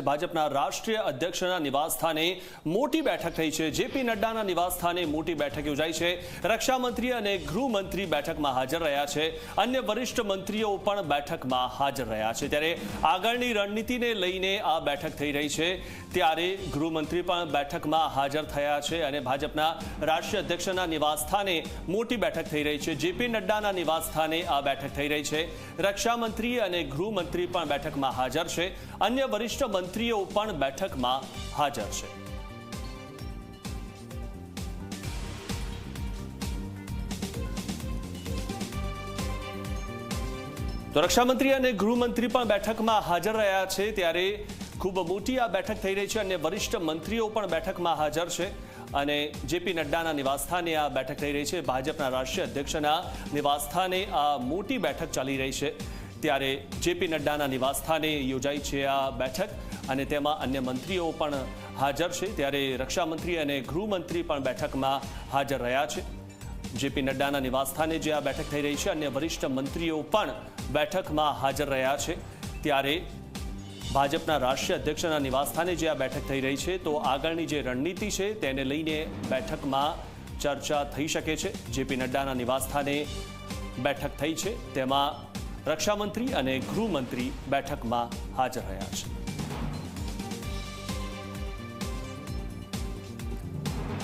ભાજપના રાષ્ટ્રીય અધ્યક્ષના નિવાસસ્થાને મોટી બેઠક થઈ છે. જેપી નડ્ડાના નિવાસસ્થાને મોટી બેઠક યોજાઈ છે. રક્ષામંત્રી અને ગૃહમંત્રી બેઠકમાં હાજર રહ્યા છે. અન્ય વરિષ્ઠ મંત્રીઓ પણ બેઠકમાં હાજર રહ્યા છે. ત્યારે આગળની રણનીતિને લઈને આ બેઠક થઈ રહી છે. ત્યારે ગૃહમંત્રી પણ બેઠકમાં હાજર થયા છે અને ભાજપના રાષ્ટ્રીય અધ્યક્ષના નિવાસસ્થાને મોટી બેઠક થઈ રહી છે. જેપી નડ્ડાના નિવાસસ્થાને આ બેઠક થઈ રહી છે. રક્ષામંત્રી અને ગૃહમંત્રી પણ બેઠકમાં હાજર છે. અન્ય વરિષ્ઠ મંત્રીઓ પણ બેઠકમાં હાજર છે. તો રક્ષામંત્રી અને ગૃહમંત્રી પણ બેઠકમાં હાજર રહ્યા છે. ત્યારે ખૂબ મોટી આ બેઠક થઈ રહી છે અને વરિષ્ઠ મંત્રીઓ પણ બેઠકમાં હાજર છે. અને જેપી નડ્ડાના નિવાસસ્થાને આ બેઠક થઈ રહી છે. ભાજપના રાષ્ટ્રીય અધ્યક્ષના નિવાસસ્થાને આ મોટી બેઠક ચાલી રહી છે. ત્યારે જેપી નડ્ડાના નિવાસસ્થાને યોજાઈ છે આ બેઠક. અને તેમાં અન્ય મંત્રીઓ પણ હાજર છે. ત્યારે રક્ષામંત્રી અને ગૃહમંત્રી પણ બેઠકમાં હાજર રહ્યા છે. જેપી નડ્ડાના નિવાસસ્થાને જે આ બેઠક થઈ રહી છે, અન્ય વરિષ્ઠ મંત્રીઓ પણ બેઠકમાં હાજર રહ્યા છે. ત્યારે ભાજપના રાષ્ટ્રીય અધ્યક્ષના નિવાસસ્થાને જે આ બેઠક થઈ રહી છે, તો આગળની જે રણનીતિ છે, તેને લઈને બેઠકમાં ચર્ચા થઈ શકે છે. જેપી નડ્ડાના નિવાસસ્થાને બેઠક થઈ છે. તેમાં રક્ષામંત્રી અને ગૃહમંત્રી બેઠકમાં હાજર રહ્યા છે.